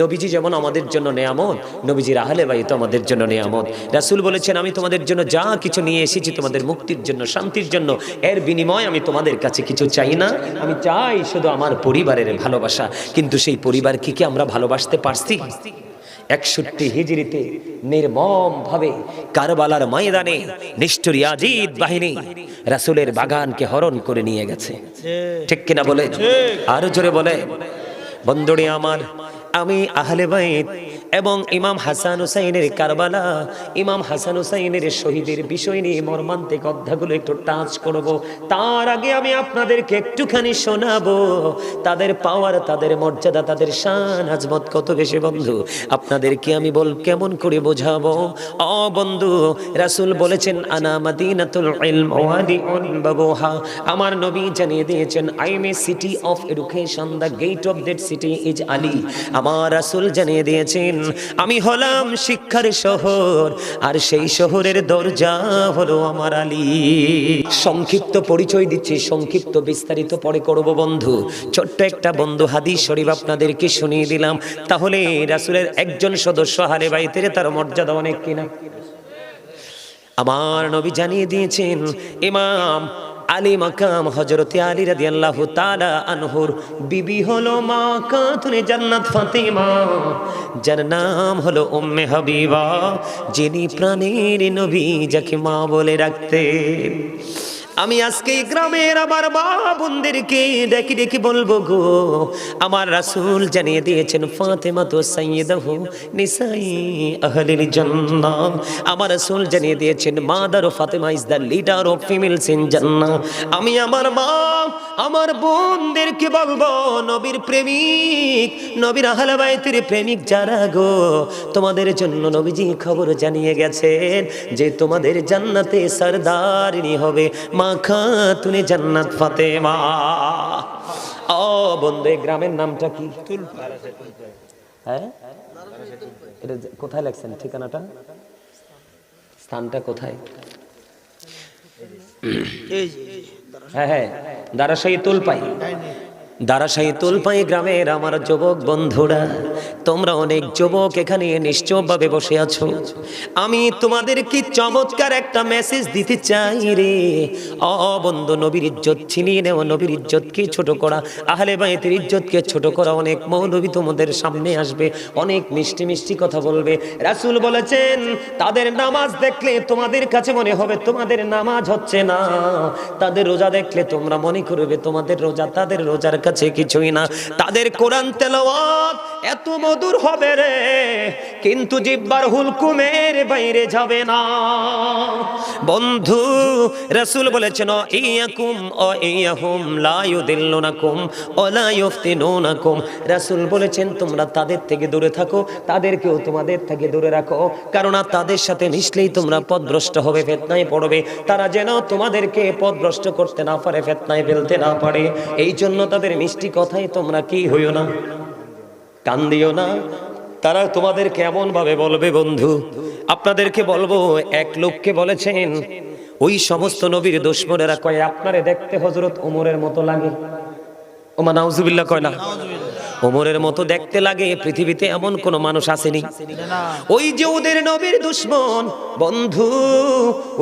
নবীজি যেমন আমাদের জন্য নেয়ামত নবীজির আহলে বাই তো আমাদের জন্য নেয়ামত। রাসূল বলেছেন আমি তোমাদের জন্য যা কিছু নিয়ে এসেছি তোমাদের মুক্তির জন্য শান্তির জন্য এর বিনিময় আমি তোমাদের কাছে কিছু চাই না। আমি চাই শুধু আমার পরিবারের ভালোবাসা। কিন্তু সেই পরিবারকে কি আমরা ভালোবাসতে পারছি? একষট্টি হিজড়িতে নির্মম ভাবে কারবালার ময়দানে নিষ্ঠুর ইয়াজিদ বাহিনী রাসূলের বাগানকে হরণ করে নিয়ে গেছে। ঠিক কিনা বলে? আরও জোরে বলে বন্ধুরে আমার আমি আহলে বাইত এবং ইমাম হাসান হুসাইনের কারবালা, ইমাম হাসান হুসাইনের শহীদের বিষয় নিয়ে মর্মান্তিক অধ্যাগুলো একটু টাচ করব। তার আগে আমি আপনাদেরকে একটুখানি শোনাবো। তাদের পাওয়ার তাদের মর্যাদা, তাদের শান আজমত কত বেশি বন্ধু? আপনাদেরকে আমি বল কেমন করে বোঝাবো? অ বন্ধু, রাসূল বলেছেন, আনা মাদিনাতুল ইলম ওয়াদিউন বাবুহা। আমার নবী জানিয়ে দিয়েছেন I am a city of education the gate of that city is Ali আমার রাসূল জানিয়ে দিয়েছেন আমি হলাম শিক্ষার শহর, আর সেই শহরের দরজা হলো আমার আলী। সংক্ষিপ্ত পরিচয় দিচ্ছি, সংক্ষিপ্ত বিস্তারিত পরে করব বন্ধু। ছোট্ট একটা বন্ধু হাদিস শরীফ আপনাদেরকে শুনিয়ে দিলাম। তাহলে রাসূলের একজন সদস্য হারে বাইতের তার মর্যাদা অনেক কিনা? আমার নবী জানিয়ে দিয়েছেন, ইমাম আলী মাকাম হজরতে আলী রাদি আল্লাহ তালা আনহুর বিবি হলো মা কাতুনে জান্নাত ফাতিমা, যার নাম হলো উম্মে হাবিবা, যিনি প্রাণের নবী যাকে মা বলে রাখতেন আমি আজকে এই গ্রামের আমার মা বোনদেরকে ডেকে ডেকে বলব গো, আমার রাসূল জানিয়ে দিয়েছেন, ফাতেমা তো সাইয়্যিদাহু নিসাই আহলিল আমার রাসুল জানিয়ে দিয়েছেন, mother Fatema is the leader of females in জান্নাহ। আমি আমার মা, আমার বোনদেরকে বলব, নবীর প্রেমিক, নবীর আহলে বাইতের প্রেমিক যারা গো, তোমাদের জন্য নবীজি খবর জানিয়ে গেছেন যে তোমাদের জান্নাতে সরদারিনী হবে। মা খাতুনে জান্নাত ফাতেমা। ও বন্ধু এই গ্রামের নামটা কি? হ্যাঁ? এটা কোথায় লেখছেন? ঠিকানাটা? স্থানটা কোথায়? হ্যাঁ হ্যাঁ দারাশাহী তুলপাই। দারাশাহী তুলপাই গ্রামের আমার যুবক বন্ধুরা, তোমরা অনেক যুবক এখানে নিশ্চয়ভাবে বসে আছো। আমি তোমাদের কি চমৎকার একটা মেসেজ দিতে চাই রে। অ বন্ধু, নবীর ইজ্জত ছিনিয়ে নেওয়া নবীর ইজ্জতকে ছোট করা, আহলে বাইতের ইজ্জতকে ছোট করা অনেক মৌলবী তোমাদের সামনে আসবে, অনেক মিষ্টি মিষ্টি কথা বলবে। রাসূল বলেছেন, তাদের নামাজ দেখলে তোমাদের কাছে মনে হবে তোমাদের নামাজ হচ্ছে না, তাদের রোজা দেখলে তোমরা মনে করবে তোমাদের রোজা, তাদের রোজার কাছে কিছুই না। তাদের কোরআন তেলাওয়াত এত মধুর হবে রে, কিন্তু জিব্বার হুলকুমের বাইরে যাবে না। বন্ধু, রাসূল বলেছেন ইয়াকুম ও ইয়াহুম লা ইউদিল্লুনাকুম ও লা ইফতিনুনাকুম রাসূল বলেছেন, তোমরা তাদের থেকে দূরে থাকো, তাদেরকেও তোমাদের থেকে দূরে রাখো, কারণ তাদের সাথে মিশলেই তোমরা পথভ্রষ্ট হবে, ফেতনায় পড়বে। তারা যেন তোমাদেরকে পথভ্রষ্ট করতে না পারে, ফেতনায় ফেলতে না পারে। এই জন্য তাদের মিষ্টি কথাই তোমরা কি হইও না? কান দিও না? তারা তোমাদের কেমন ভাবে বলবে, বন্ধু, আপনাদেরকে বলব, এক লোককে বলেছেন, ওই সমস্ত নবীর দুশ্মনেরা কয়ে, আপনারে দেখতে হজরত উমরের মতো লাগে। ওমা, নাউজুবিল্লাহ কয় না। ওমরের মতো দেখতে লাগে, পৃথিবীতে এমন কোন মানুষ আসেনি। ওই যে ওদের নবীর দুশ্মন, বন্ধু,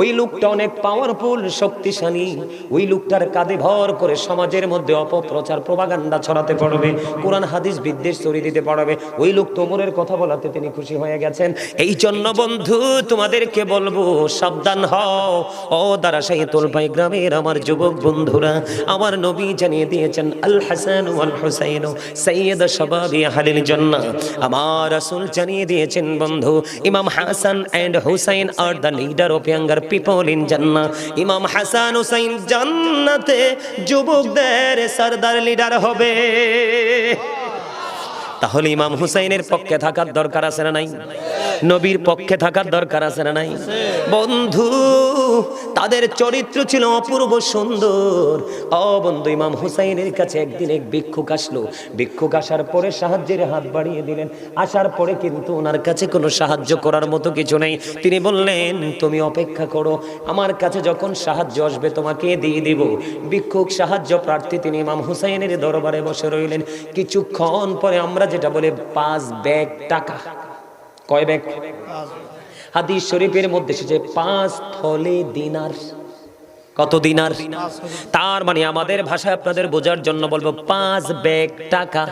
ওই লোকটা অনেক পাওয়ারফুল শক্তিশালী। ওই লোকটার কাঁধে ভর করে সমাজের মধ্যে অপপ্রচার প্রভাগান্ডা ছড়াতে পারবে, কোরআন, হাদিস, বিদ্বেষ ছড়িয়ে দিতে পারবে। ওই লোক তোমরের কথা বলাতে তিনি খুশি হয়ে গেছেন। এই জন্য বন্ধু, তোমাদেরকে বলব, সাবধান হও। ও দারাশাহী তোলপাই গ্রামের আমার যুবক বন্ধুরা, আমার নবী জানিয়ে দিয়েছেন, আল হাসান ওয়াল হুসাইন, সাইয়্যিদ শাবাবি আহলিল জান্নাহ। আমার রাসূল জানিয়ে দিয়েছেন, বন্ধু, ইমাম Hasan and Hussain R the leader of younger people in জান্নাহ ইমাম হাসান, হুসাইন জান্নাতে যুবকদের সরদার লিডার হবে। তাহলে ইমাম হুসাইনের পক্ষে থাকার দরকার আছে না নাই? নবীর পক্ষে থাকার দরকার আছে না নাই? বন্ধু, তাদের চরিত্র ছিল অপূর্ব সুন্দর। ও বন্ধু, ইমাম হুসাইনের কাছে একদিন এক ভিক্ষুক আসলো। ভিক্ষুক আসার পরে সাহায্যের হাত বাড়িয়ে দিলেন। আসার পরে কিন্তু ওনার কাছে কোনো সাহায্য করার মতো কিছু নেই। তিনি বললেন, তুমি অপেক্ষা করো। আমার কাছে যখন সাহায্য আসবে, তোমাকে দিয়ে দিব। ভিক্ষুক সাহায্য প্রার্থী তিনি ইমাম হুসাইনের দরবারে বসে রইলেন। কিছুক্ষণ পরে আমরা যেটা বলে পাঁচ ব্যাগ টাকা। কয় ব্যাগ? হাদিস শরীফের মধ্যে এসেছে, পাঁচ থলে দিনার। কত দিনার? তার মানে আমাদের ভাষায় আপনাদের বোঝার জন্য বলব, পাঁচ ব্যাগ টাকা।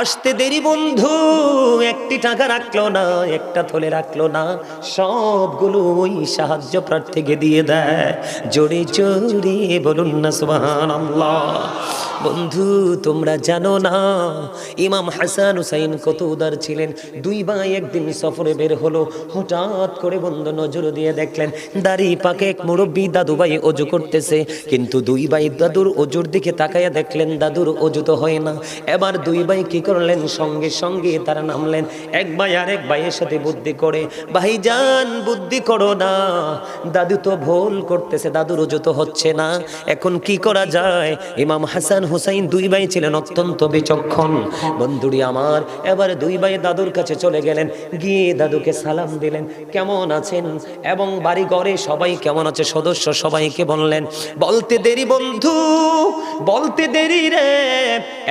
আসতে দেরি বন্ধু, একটি টাকা রাখল না, একটা থলে রাখল না, সবগুলো ওই সাহায্য প্রার্থীকে দিয়ে দেয়। জোরে জোরে বলুন না সুবাহান বন্ধু, তোমরা জানো না, ইমাম হাসান হুসাইন কত উদার ছিলেন। দুই ভাই একদিন সফরে বের হলো, হঠাৎ করে বন্ধু নজর দিয়ে দেখলেন, দাড়ি পাকে এক মুরব্বী দাদু ভাই অজু করতেছে। কিন্তু দুই ভাই দাদুর অজুর দিকে তাকাইয়া দেখলেন, দাদুর অজু তো হয় না। এবার দুই ভাই কি করলেন, সঙ্গে সঙ্গে তারা নামলেন। এক ভাই আর এক ভাইয়ের সাথে বুদ্ধি করে, ভাইজান, বুদ্ধি করো না। দাদু তো ভুল করতেছে, দাদুর অজু তো হচ্ছে না। এখন কি করা যায়? ইমাম হাসান হুসাইন দুই ভাই ছিলেন অত্যন্ত বিচক্ষণ। বন্ধুরি আমার, এবার দুই ভাই দাদুর কাছে চলে গেলেন। গিয়ে দাদুকে সালাম দিলেন, কেমন আছেন? এবং বাড়ি ঘরে সবাই কেমন আছে? সদস্য সবাইকে বললেন, বলতে দেরি বন্ধু, বলতে দেরি রে।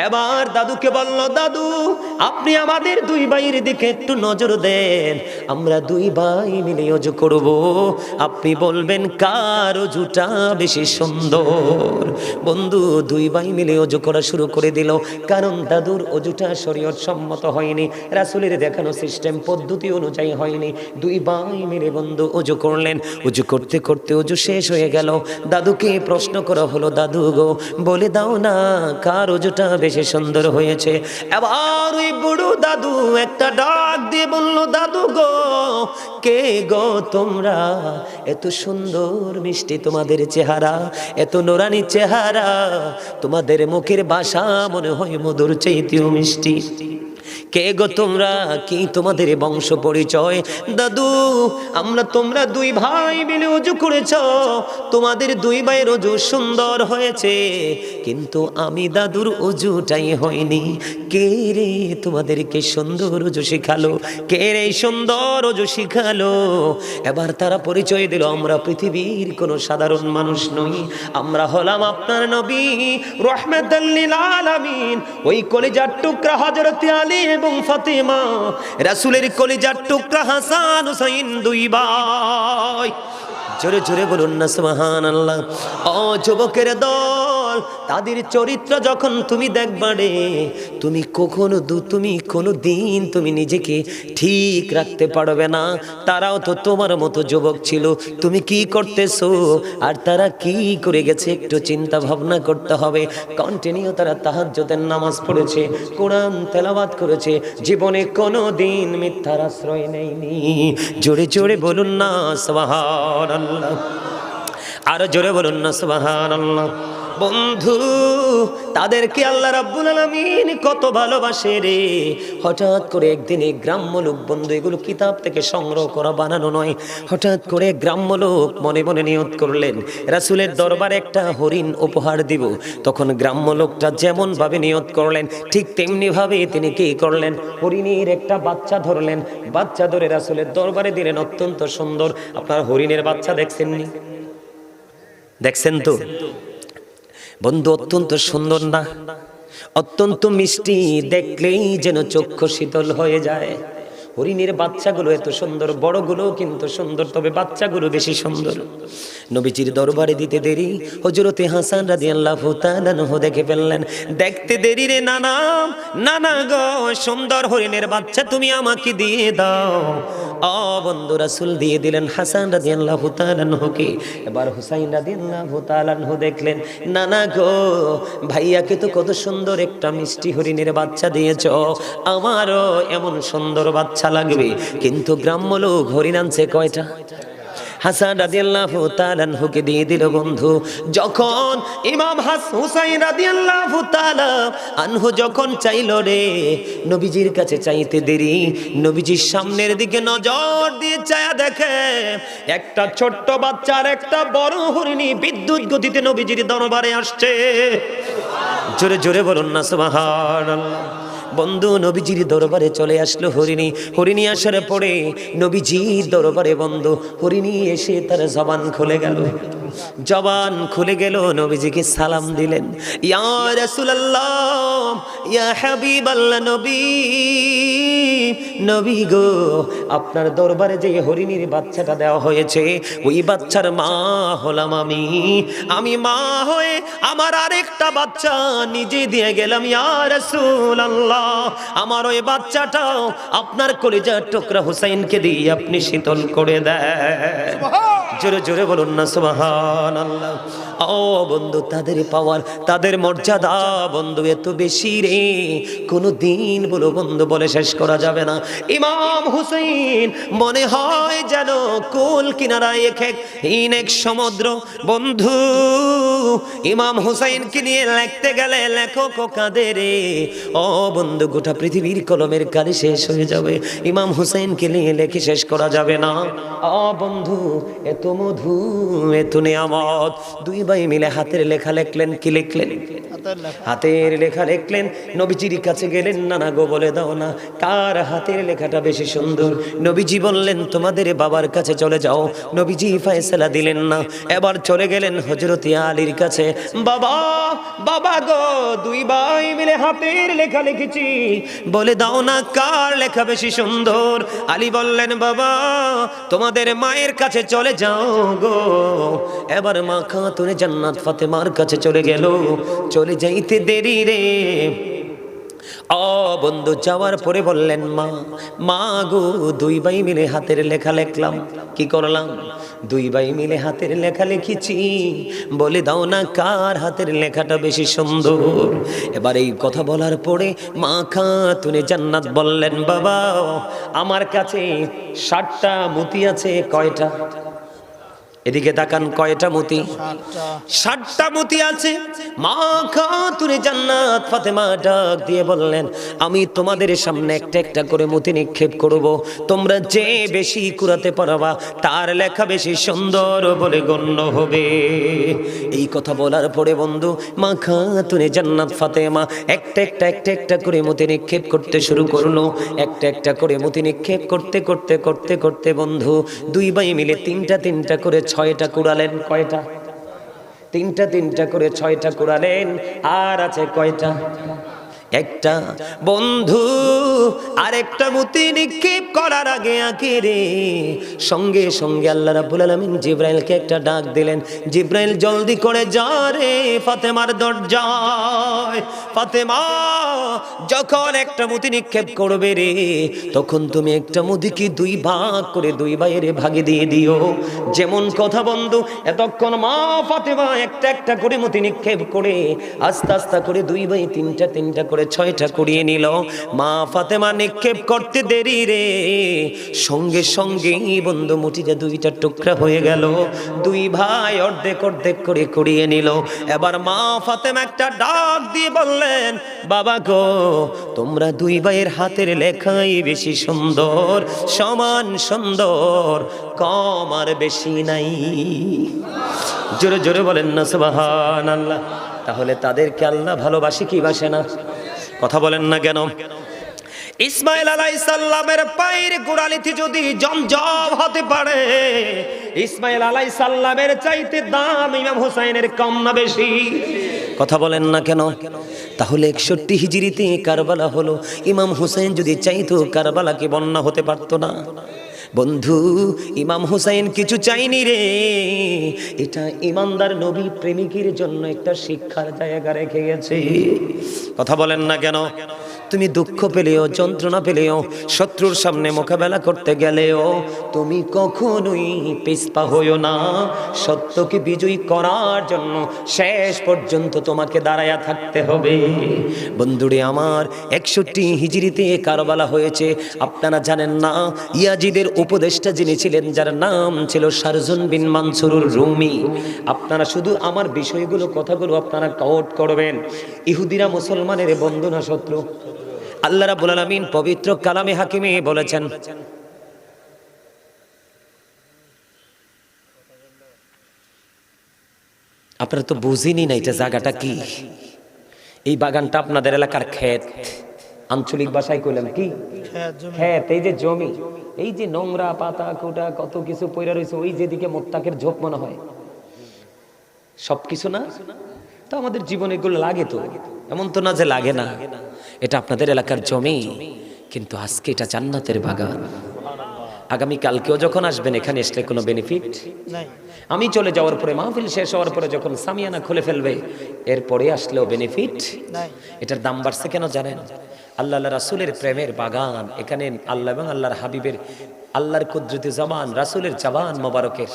এবার দাদুকে বলল, দাদু, আপনি আমাদের দুই ভাইয়ের দিকে একটু নজর দেন। আমরা দুই ভাই মিলে অজু করব। আপনি বলবেন, কার অজুটা বেশি সুন্দর? বন্ধু, দুই ভাই মিলে অজু করা শুরু করে দিল। কারণ দাদুর অজুটা শরীয়ত সম্মত হয়নি, রাসুলের দেখানো সিস্টেম, পদ্ধতি অনুযায়ী হয়নি। দুই ভাই মিলে বন্ধু অজু করলেন। অজু করতে করতে অজু শেষ হয়ে গেল। দাদুকে প্রশ্ন করা হলো, দাদু গো, বলে দাও না, কার অজুটা বেশি সুন্দর হয়েছে? এবার ওই বুড়ো দাদু একটা ডাক দিয়ে বলল, দাদু গো কে গো তোমরা? এত সুন্দর মিষ্টি তোমাদের চেহারা, এত নোরানি চেহারা, তোমাদের মুখের বাসা মনে হয় মধুর চাইতেও মিষ্টি। কে গো তোমরা? কি তোমাদের বংশ পরিচয়? দাদু, আমরা তোমরা দুই ভাই মিলে উজু করেছ। তোমাদের দুই ভাইয়ের অজু সুন্দর হয়েছে। কিন্তু আমি দাদুর অজুটাই হয়নি কে রে তোমাদেরকে সুন্দর অজু শিখালো? কে রে সুন্দর অজু শিখালো? এবার তারা পরিচয় দিল, আমরা পৃথিবীর কোনো সাধারণ মানুষ নই। আমরা হলাম আপনার নবী রহমতুল্লিল আলামিন। ওই কলেজার টুকরা হজরত আলী এবং ফাতেমা, রাসুলের কলিজার টুকরা হাসান হুসাইন দুই ভাই। জোরে জোরে বলুন না, সুবহানাল্লাহ। ও যুবকের দল তাদের চরিত্র যখন তুমি দেখবা রে, তুমি কখনো দু, তুমি কোনো দিন তুমি নিজেকে ঠিক রাখতে পারবে না। তারাও তো তোমার মতো যুবক ছিল, তুমি কি করতেছো? আর তারা কি করে গেছে? একটু চিন্তা ভাবনা করতে হবে। কন্টিনিউ তারা তাহাজ্জুদের নামাজ পড়েছে, কোরআন তেলাবাদ করেছে, জীবনে কোনো দিন মিথ্যার আশ্রয় নেয়নি। জোরে জোরে বলুন না, সুবহানাল্লাহ। আরও জোরে বলুন না, সুবহানাল্লাহ। বন্ধু, তাদেরকে আল্লাহ রাব্বুল আলামিন কত ভালোবাসে রে। হঠাৎ করে একদিন এই গ্রাম্য লোক, বন্ধু, এগুলো কিতাব থেকে সংগ্রহ করা, বানানো নয়। হঠাৎ করে গ্রাম্য লোক মনে মনে নিয়ত করলেন, রাসূলের দরবারে একটা হরিণ উপহার দিব। তখন গ্রাম্য লোকটা যেমন ভাবে নিয়ত করলেন, ঠিক তেমনি ভাবে তিনি কি করলেন? হরিণের একটা বাচ্চা ধরলেন। বাচ্চা ধরে রাসূলের দরবারে দিলেন, অত্যন্ত সুন্দর। আপনার হরিণের বাচ্চা দেখছেননি? দেখছেন তো? বন্ধু, অত্যন্ত সুন্দর না? অত্যন্ত মিষ্টি, দেখলেই যেন চক্ষু শীতল হয়ে যায়। হরিণের বাচ্চাগুলো এত সুন্দর বড়গুলো কিন্তু সুন্দর, তবে বাচ্চাগুলো বেশি সুন্দর। নবীজির দরবারে দিতে দেরি। হজরতে হাসান রাদি আল্লাহ দেখে ফেললেন, দেখতে দেরি রে নানা নানা গো, সুন্দর হরিণের বাচ্চা তুমি আমাকে দিয়ে দাও। অ বন্ধু রাসুল, দিয়ে দিলেন হাসান রাদি আল্লাহ হুকে এবার হুসাইন রাদি আল্লাহ দেখলেন, নানা গো, ভাইয়াকে তো কত সুন্দর একটা মিষ্টি হরিণের বাচ্চা দিয়েছ, আমারও এমন সুন্দর বাচ্চা লাগবে। কিন্তু গ্রাম্য লোক হরিণ আনছে কয়টা? হাসান রাদিয়াল্লাহু তাআলা আনহুকে দিয়ে দিল, বন্ধু, যখন ইমাম হাস, হুসাইন রাদিয়াল্লাহু তাআলা আনহু যখন চাইলো রে, নবীজির কাছে চাইতে দেরি, নবীজির সামনের দিকে নজর দিয়ে চায়া দেখে, একটা ছোট্ট বাচ্চার একটা বড় হরিণী বিদ্যুৎ গতিতে নবীজির দরবারে আসছে। জোরে জোরে বলুন না, সুবহানাল্লাহ। বন্ধু নবীজির দরবারে চলে আসলো হরিণী। হরিণী আসার পরে নবীজির দরবারে বন্ধু, হরিণী এসে তার জবান খুলে গেল। জবান খুলে গেল নবীজিকে সালাম দিলেন। ইয়া রাসূলুল্লাহ ইয়া হাবিবাল্লাহ নবী নবী গো আপনার দরবারে যে হরিণীর বাচ্চাটা দেওয়া হয়েছে ওই বাচ্চার মা হলাম আমি। আমি মা হয়ে আমার আরেকটা বাচ্চা নিজে দিয়ে গেলাম। ইয়া রাসূলুল্লাহ আমার ওই বাচ্চাটাও আপনার কলিজার টুকরা হুসাইনকে দিয়ে আপনি শীতল করে দেন। জোরে জোরে বলুন না সুবাহান। আল্লাহ ও বন্ধু, তাদের পাওয়ার, তাদের মর্যাদা বন্ধু, এত বেশি রে। কোনো দিন বলো বন্ধু, বলে শেষ করা যাবে না। ইমাম হুসেন মনে হয় যেন কোল কিনারায় এক এক, হীন এক সমুদ্র। বন্ধু, ইমাম হুসাইনকে নিয়ে লিখতে গেলে লেখক কাঁদে রে। ও বন্ধু, গোটা পৃথিবীর কলমের কালি শেষ হয়ে যাবে। ইমাম হুসাইনকে নিয়ে লেখে শেষ করা যাবে না। ও বন্ধু, এত মধু, এত নেয়ামত দুই ভাই মিলে হাতের লেখা লিখলেন, কি লিখলেন? হাতের লেখা লিখলেন, নবীজির কাছে গেলেন না না গো, বলে দাও না, কার হাতের লেখাটা বেশি সুন্দর? নবীজি বললেন, তোমাদের বাবার কাছে চলে যাও। নবীজি ফয়সালা দিলেন না। এবার চলে গেলেন হজরতি আলীর কাছে। বাবা বাবা গো, দুই ভাই মিলে হাতের লেখা লিখেছি। বলে দাও না, কার লেখা বেশি সুন্দর? আলী বললেন, বাবা, তোমাদের মায়ের কাছে চলে যাও গো। এবার মা খাতুনে জান্নাত ফাতেমার কাছে চলে গেল। চলে যাইতে দেরি রে। ও বন্ধু, যাওয়ার পরে বললেন, মা মা গো, দুই ভাই মিলে হাতের লেখা লেখলাম। কি করলাম? দুই ভাই মিলে হাতের লেখা লিখেছি। বলে, দাও না, কার হাতের লেখাটা বেশি সুন্দর? এবার এই কথা বলার পরে মা খাতুনে জান্নাত বললেন, বাবা, আমার কাছে ষাটটা মুতি আছে, কয়টা? এদিকে তাকান কয়টা মতি? ষাটটা মতি আছে। মা খাতুনে জান্নাত ফাতেমা ডাক দিয়ে বললেন, আমি তোমাদের সামনে একটা একটা করে মতি নিক্ষেপ করব। তোমরা যে বেশি কুড়াতে পারবা, তার লেখা বেশি সুন্দর বলে গণ্য হবে। এই কথা বলার পরে বন্ধু, মা খাতুনে জান্নাত ফাতেমা একটা একটা একটা একটা করে মতি নিক্ষেপ করতে শুরু করল। একটা একটা করে মতি নিক্ষেপ করতে করতে করতে করতে বন্ধু, দুই ভাই মিলে তিনটা তিনটা করে ছয়টা কুড়ালেন কয়টা? তিনটা তিনটা করে ছয়টা কুড়ালেন আর আছে কয়টা? একটা বন্ধু, আরেকটা মুতি নিক্ষেপ করার আগে আগে রে সঙ্গে সঙ্গে আল্লাহ রাব্বুল আলামিন জিব্রাইলকে একটা ডাক দিলেন, জিব্রাইল, জলদি করে যা ফাতেমার দরজায়। ফাতেমা, যখন একটা মুতি নিক্ষেপ করবে রে, তখন তুমি একটা মুদিকে দুই ভাগ করে দুই ভাইয়ের ভাগে দিয়ে দিও। যেমন কথা বন্ধু, এতক্ষণ মা ফাতেমা একটা একটা করে মুতি নিক্ষেপ করে, আস্তে আস্তে করে দুই ভাই তিনটা তিনটা করে ছয়টা কুড়িয়ে নিল। মা ফাতেমা নিক্ষেপ করতে দেরি রে। সঙ্গে সঙ্গে বন্ধু মুটিটা দুইটা টুকরা হয়ে গেল। দুই ভাই অর্ধেক অর্ধেক করে কুড়িয়ে নিল। এবার মা ফাতেমা একটা ডাক দিয়ে বললেন, বাবা গো, তোমরা দুই ভাইয়ের হাতের লেখাই বেশি সুন্দর, সমান সুন্দর, কম আর বেশি নাই। জোরে জোরে বলেন না সুবাহান আল্লাহ তাহলে তাদেরকে আল্লাহ ভালোবাসি কি বাসে না? কথা বলেন না কেন? ইসমাইল আলাই সাল্লামের পায়ের গোড়ালিতে যদি জমজম হতে পারে, ইসমাইল আলাই সাল্লামের চাইতে দাম ইমাম হুসাইনের কম না বেশি? কথা বলেন না কেন? তাহলে একষট্টি হিজিরিতে কারবালা হলো, ইমাম হুসাইন যদি চাইতো কারবালাকে বন্যা হতে পারতো না। বন্ধু, ইমাম হুসাইন কিছু চাইনি রে। এটা ইমানদার নবী প্রেমিকের জন্য একটা শিক্ষার জায়গা রেখে গেছে। কথা বলেন না কেন? তুমি দুঃখ পেলেও, যন্ত্রণা পেলেও, শত্রুর সামনে মোকাবেলা করতে গেলেও, তুমি কখনোই পিস্পা হইও না। সত্যকে বিজয়ী করার জন্য শেষ পর্যন্ত তোমাকে দাঁড়ায়া থাকতে হবে। বন্ধুরে, আমার একষট্টি হিজড়িতে কারবালা হয়েছে। আপনারা জানেন না, ইয়াজিদের উপদেষ্টা যিনি ছিলেন, যার নাম ছিল সারজুন বিন মানসুরুর রুমি। আপনারা শুধু আমার বিষয়গুলো, কথাগুলো আপনারা কাউট করবেন। ইহুদিরা মুসলমানের বন্ধু না শত্রু? আল্লাহ রাব্বুল আলামিন পবিত্র কালামে হাকিমে বলেছেন আপনারা তো বুঝিনি না এটা জায়গাটা কি। এই বাগানটা আপনাদের এলাকার ক্ষেত। আঞ্চলিক ভাষায় কইলাম কি? ক্ষেত এই যে জমি এই যে নোংরা পাতা কোটা কত কিছু পইরা রয়েছে ওই যেদিকে মোত্তাকের ঝোপ মনে হয়। সবকিছু না? তো আমাদের জীবনে এগুলো লাগে তো এমন তো না যে লাগে না। এটা আপনাদের এলাকার জমি। কিন্তু আজকে এটা জান্নাতের বাগান। আগামী কালকেও যখন আসবেন, এখানে আসলে কোনো বেনিফিট নাই। আমি চলে যাওয়ার পরে মাহফিল শেষ হওয়ার পরে যখন সামিয়ানা খুলে ফেলবে এরপরে আসলেও বেনিফিট এটার দাম বাড়ছে কেন জানেন? আল্লাহ রাসুলের প্রেমের বাগান এখানে আল্লাহ এবং আল্লাহর হাবিবের আল্লাহর কুদরতি জবান রাসুলের জবান মোবারকের।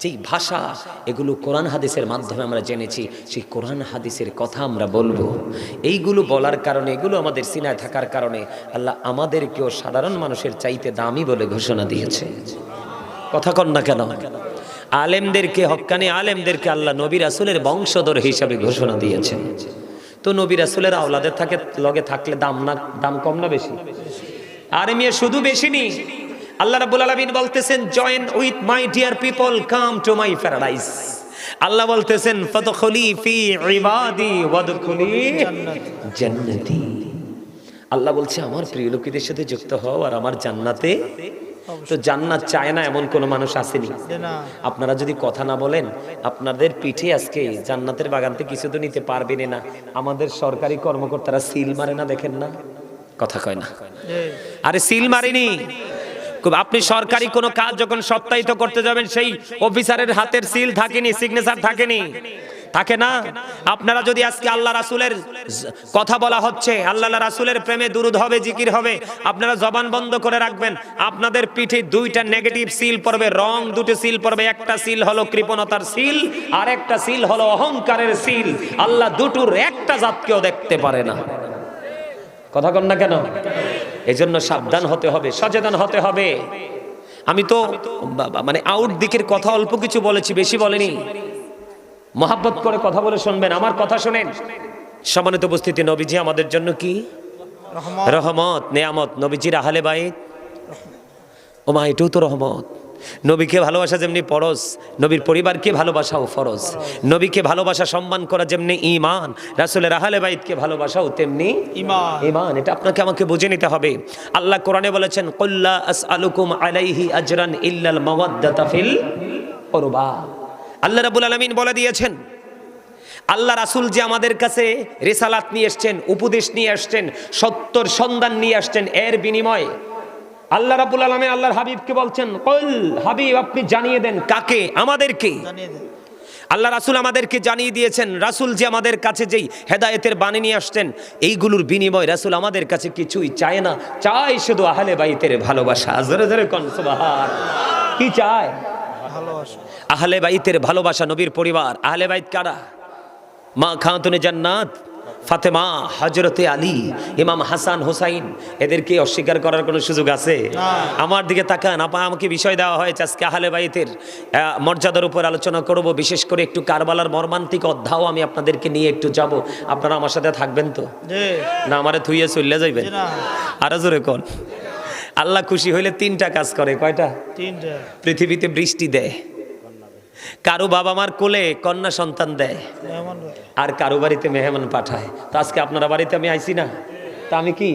যেই ভাষা এগুলো কোরআন হাদিসের মাধ্যমে আমরা জেনেছি সেই কোরআন হাদিসের কথা আমরা বলব। এইগুলো বলার কারণে এগুলো আমাদের সিনায় থাকার কারণে আল্লাহ আমাদেরকেও সাধারণ মানুষের চাইতে দামি বলে ঘোষণা দিয়েছে। কথা কন না কেন? আলেমদেরকে হক্কানি আলেমদেরকে আল্লাহ নবী রাসুলের বংশধর হিসাবে ঘোষণা দিয়েছেন। তো নবী রাসুলের আওলাদের থাকে, লগে থাকলে দাম না, দাম কম না বেশি? আর মেয়ে, শুধু বেশি নি। আল্লাহ রাব্বুল আলামিন বলতেছেন join with my dear people come to my paradise আল্লাহ বলতেছেন ফাদখুলি ফি ইবাদি ওয়াদখুলি জান্নাতি আল্লাহ বলছে, আমার প্রিয় লোকেদের সাথে যুক্ত হও আর আমার জান্নাতে তো জান্নাত চায় না এমন কোনো মানুষ আসেনি। আপনারা যদি কথা না বলেন আপনাদের পিঠে আজকে জান্নাতের বাগানতে কিছু তো নিতে পারবেন না। আমাদের সরকারি কর্মকর্তারা সিল মারে না দেখেন না? কথা কয় না। আরে সিল মারেনি। আপনি সরকারি কোনো কাজ যখন সপ্তাহিত করতে যাবেন সেই অফিসারের হাতের সিল থাকেনি সিগনেচার থাকেনি। থাকে না? আপনারা যদি আজকে আল্লাহ রাসুলের কথা বলা হচ্ছে, আল্লাহ রাসুলের প্রেমে দুরুদ হবে, জিকির হবে, আপনারা জবান বন্ধ করে রাখবেন। আপনাদের পিঠে দুইটা নেগেটিভ সিল পড়বে, রং দুটো সিল পড়বে, একটা সিল হলো কৃপণতার সিল আর একটা সিল হলো অহংকারের সিল আল্লাহ দুটোর একটা জাতকেও দেখতে পারে না। কথা কন না কেন? এই জন্য সাবধান হতে হবে, সচেতন হতে হবে। আমি তো মানে আউট দিকের কথা অল্প কিছু বলেছি, বেশি বলেনি। মহাব্বত করে কথা বলে শুনবেন আমার কথা শুনেন। সম্মানিত উপস্থিতি নবীজি আমাদের জন্য কি? রহমত। নেয়ামত। নবীজির আহলে বাইত? ও মা এটাও তো রহমত। নবীকে ভালোবাসা যেমনি পরশ নবীর পরিবারকে ভালোবাসাও ফরজ। নবীকে ভালোবাসা সম্মান করা যেমনি ইমান রাসুলের আহলে বাইতকে ভালোবাসাও তেমনি ইমান ইমান এটা আপনাকে আমাকে বুঝে নিতে হবে। আল্লাহ কোরআনে বলেছেন কল্লা আসআলুকুম আলাইহি আজরান ইল্লাল মাওয়াদ্দাতা ফিল কুরবা। আল্লাহ রাবুল আলামিন বলে দিয়েছেন আল্লাহ রাসূল যে আমাদের কাছে রেসালাত নিয়ে এসেছেন উপদেশ নিয়ে আসছেন সত্যর সন্ধান নিয়ে আসছেন এর বিনিময়ে আল্লাহ রাবুল আলামিন আল্লাহর হাবিবকে বলছেন কল হাবিব আপনি জানিয়ে দেন কাকে? আমাদেরকে? আল্লাহ রাসুল আমাদেরকে জানিয়ে দিয়েছেন রাসুল যে আমাদের কাছে যেই হেদায়েতের বাণী নিয়ে আসতেন এইগুলোর বিনিময় রাসুল আমাদের কাছে কিছুই চায় না। চায় শুধু আহলে বাইতের ভালোবাসা। জোরে জোরে কন কি চায়? আহলে বাইতের ভালোবাসা নবীর পরিবার। আহলে বাইত কারা? মা খাতুনে জান্নাত ফাতেমা হজরতে আলী ইমাম হাসান হোসাইন। এদেরকে অস্বীকার করার কোনো সুযোগ আছে? আমার দিকে তাকান। আপা আমাকে বিষয় দেওয়া হয়েছে আজকে আহলে বাইতের। মর্যাদার উপর আলোচনা করব। বিশেষ করে একটু কারবালার মর্মান্তিক অধ্যাও আমি আপনাদেরকে নিয়ে একটু যাব। আপনারা আমার সাথে থাকবেন তো? না আমারে থুইয়ে চললে যাইবেন। আরও জোরে কোন। আল্লাহ খুশি হইলে তিনটা কাজ করে কয়টা? তিনটা। পৃথিবীতে বৃষ্টি দেয় কারও বাবা মার কোলে কন্যা সন্তান দেয় আর কারও বাড়িতে মেহমান পাঠায়। তো আজকে আপনারা বাড়িতে আমি আইছি না? তা আমি কি?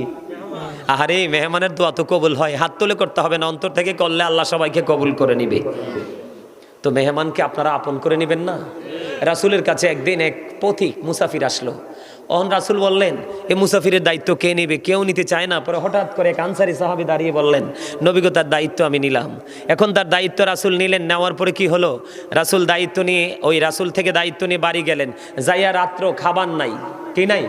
আহারে মেহমানের দোয়া তো কবুল হয় হাত তুলে করতে হবে না অন্তর থেকে করলে আল্লাহ সবাইকে কবুল করে নিবে। তো মেহমানকে আপনারা আপন করে নেবেন না? রাসুলের কাছে একদিন এক পথিক মুসাফির আসলো অহন রাসুল বললেন, এ মুসাফিরের দায়িত্ব কে নেবে? কেউ নিতে চায় না। পরে হঠাৎ করে এক আনসারি সাহাবি দাঁড়িয়ে বললেন নবীগো তার দায়িত্ব আমি নিলাম। এখন তার দায়িত্ব রাসুল নিলেন, নেওয়ার পরে কি হলো? রাসুল দায়িত্ব নিয়ে, ওই রাসুল থেকে দায়িত্ব নিয়ে বাড়ি গেলেন, যাইয়া রাত্র খাবার নাই, কি নাই?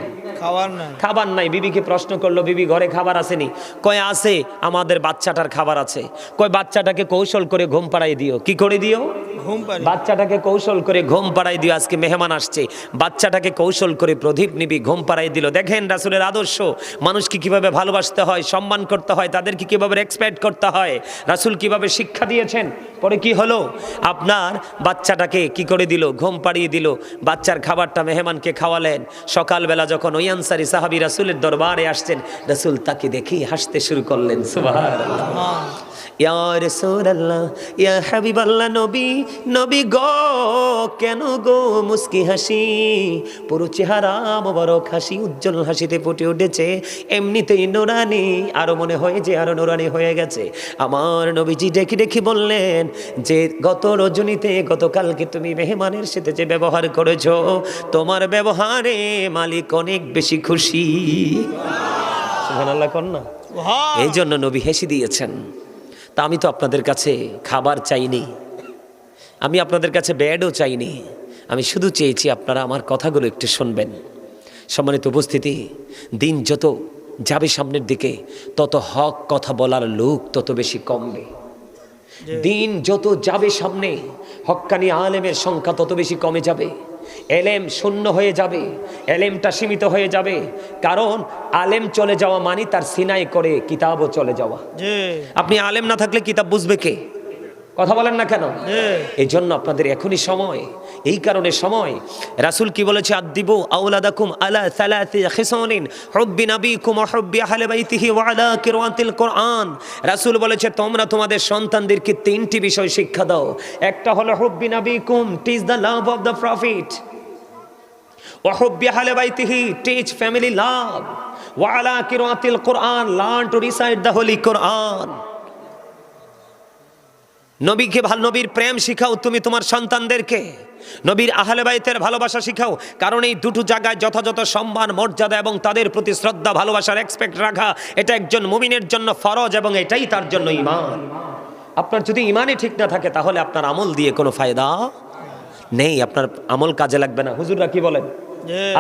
খাবার নাই। বিবিকে প্রশ্ন করল বিবি ঘরে খাবার আসেনি? কয় আছে আমাদের বাচ্চাটার খাবার আছে। কয় বাচ্চাটাকে কৌশল করে ঘুম পাড়াই দিও। কি করে দিও? বাচ্চাটাকে কৌশল করে ঘুম পাড়াই দিও আজকে মেহমান আসছে। বাচ্চাটাকে কৌশল করে প্রদীপ নিবি ঘুম পাড়াই দিল। দেখেন রাসুলের আদর্শ মানুষকে কীভাবে ভালোবাসতে হয় সম্মান করতে হয় তাদেরকে কীভাবে রেসপেক্ট করতে হয় রাসুল কীভাবে শিক্ষা দিয়েছেন? পরে কি হলো? আপনার বাচ্চাটাকে কি করে দিল? ঘুম পাড়িয়ে দিল। বাচ্চার খাবারটা মেহমানকে খাওয়ালেন। সকালবেলা যখন ওই আনসারি সাহাবি রাসুলের দরবারে আসছেন। রাসুল তাকে দেখেই হাসতে শুরু করলেন সুবাহ ইয়া রাসূলুল্লাহ ইয়া হাবিবাল্লাহ নবী নবী গো। কেন গো মুস্কি হাসি? পুরো চেহারা মোবারক হাসি উজ্জ্বল হাসিতে ফুটে উঠেছে। এমনিতেই নোরানি আরও মনে হয় যে আরও নোরানি হয়ে গেছে। আমার নবীজি ডেকে ডেকে বললেন যে গত রজনীতে গতকালকে তুমি মেহমানের সাথে যে ব্যবহার করেছ তোমার ব্যবহারে মালিক অনেক বেশি খুশি। সুবহানাল্লাহ কর না? এই জন্য নবী হেসে দিয়েছেন তা আমি তো আপনাদের কাছে খাবার চাইনি। আমি আপনাদের কাছে ব্যাডও চাইনি। আমি শুধু চেয়েছি আপনারা আমার কথাগুলো একটু শুনবেন। সম্মানিত উপস্থিতি দিন যত যাবে সামনের দিকে তত হক কথা বলার লোক তত বেশি কমবে। দিন যত যাবে সামনে হক্কানি আলেমের সংখ্যা তত বেশি কমে যাবে। এলেম শূন্য হয়ে যাবে এলেমটা সীমিত হয়ে যাবে। কারণ আলেম চলে যাওয়া মানে তার সিনাই করে কিতাবও চলে যাওয়া। আপনি আলেম না থাকলে কিতাব বুঝবে কে? কথা বলেন না কেন? এই জন্য আপনাদের এখনই সময়। এই কারণে সময়। রাসূল কি বলেছে? আদিবু আওলাদাকুম আলা সালাতি খিসানিন। হুব্বি নবীকুম ওয়া হুব্বি আহলে বাইতিহি ওয়া আলা কিরাতিল কোরআন। রাসূল বলেছে তোমরা তোমাদের সন্তানদেরকে তিনটি বিষয় শিক্ষা দাও। একটা হলো হুব্বি নবীকুম teach the love of the prophet ওয়া হুব্বি আহলে বাইতিহি টিচ ফ্যামিলি লাভ ওয়া আলা কিরাতিল কোরআন learn to recite the holy Quran নবীকে ভালো নবীর প্রেম শিখাও তুমি তোমার সন্তানদেরকে। নবীর আহলে বাইতের ভালোবাসা শিখাও কারণ এই দুটো জায়গায় যথাযথ সম্মান মর্যাদা এবং তাদের প্রতি শ্রদ্ধা ভালোবাসার এক্সপেক্ট রাখা এটা একজন মুমিনের জন্য ফরজ এবং এটাই তার জন্য ইমান আপনার যদি ইমানই ঠিক না থাকে তাহলে আপনার আমল দিয়ে কোনো ফায়দা নেই আপনার আমল কাজে লাগবে না। হুজুররা কি বলেন?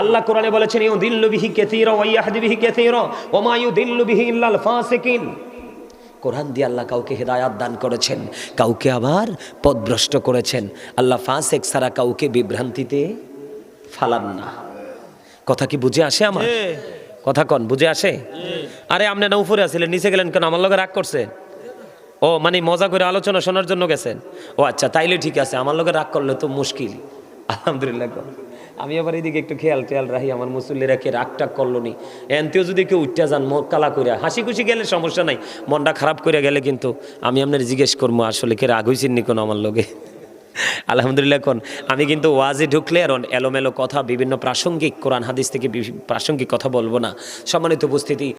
আল্লাহ কোরআনে বলেছেন ইউ দিল্লু বিহি কাসীরা ওয়া ইয়াহদি বিহি কাসীরা ওয়া মা ইউদিল্লু বিহি ইল্লাল ফাসিকিন। কোরআন দিয়ে আল্লাহ কাউকে হেদায়াত দান করেছেন কাউকে আবার পদভ্রষ্ট করেছেন। আল্লাহ ফাসেক ছাড়া কাউকে বিভ্রান্তিতে ফালান না। কথা কি বুঝে আসে আমার? কথা কন বুঝে আসে? আরে আপনি না উপরে আছিলেন নিচে গেলেন কেন? আমার লগে রাগ করছে? ও মানে মজা করে আলোচনা শোনার জন্য গেছেন? ও আচ্ছা তাইলে ঠিক আছে আমার লগে রাগ করলে তো মুশকিল। আলহামদুলিল্লাহ। আমি আবার এইদিকে একটু খেয়াল টেয়াল রাখি, আমার মুসল্লিরা কে রাগ টাক করল নি? এনতেও যদি কেউ উঠতে যান মুখ কালা করিয়া হাসি খুশি গেলে সমস্যা নাই, মনটা খারাপ করে গেলে কিন্তু আমি আপনার জিজ্ঞেস করব আসলে কে রাগ হয়েছেন নি কোনো আমার লোকে আলহামদুলিল্লাহ এখন আমি কিন্তু ওয়াজে ঢুকলে আর এলোমেলো কথা, বিভিন্ন প্রাসঙ্গিক কোরআন, হাদিস থেকে প্রাসঙ্গিক কথা বলব না। সম্মানিত উপস্থিতি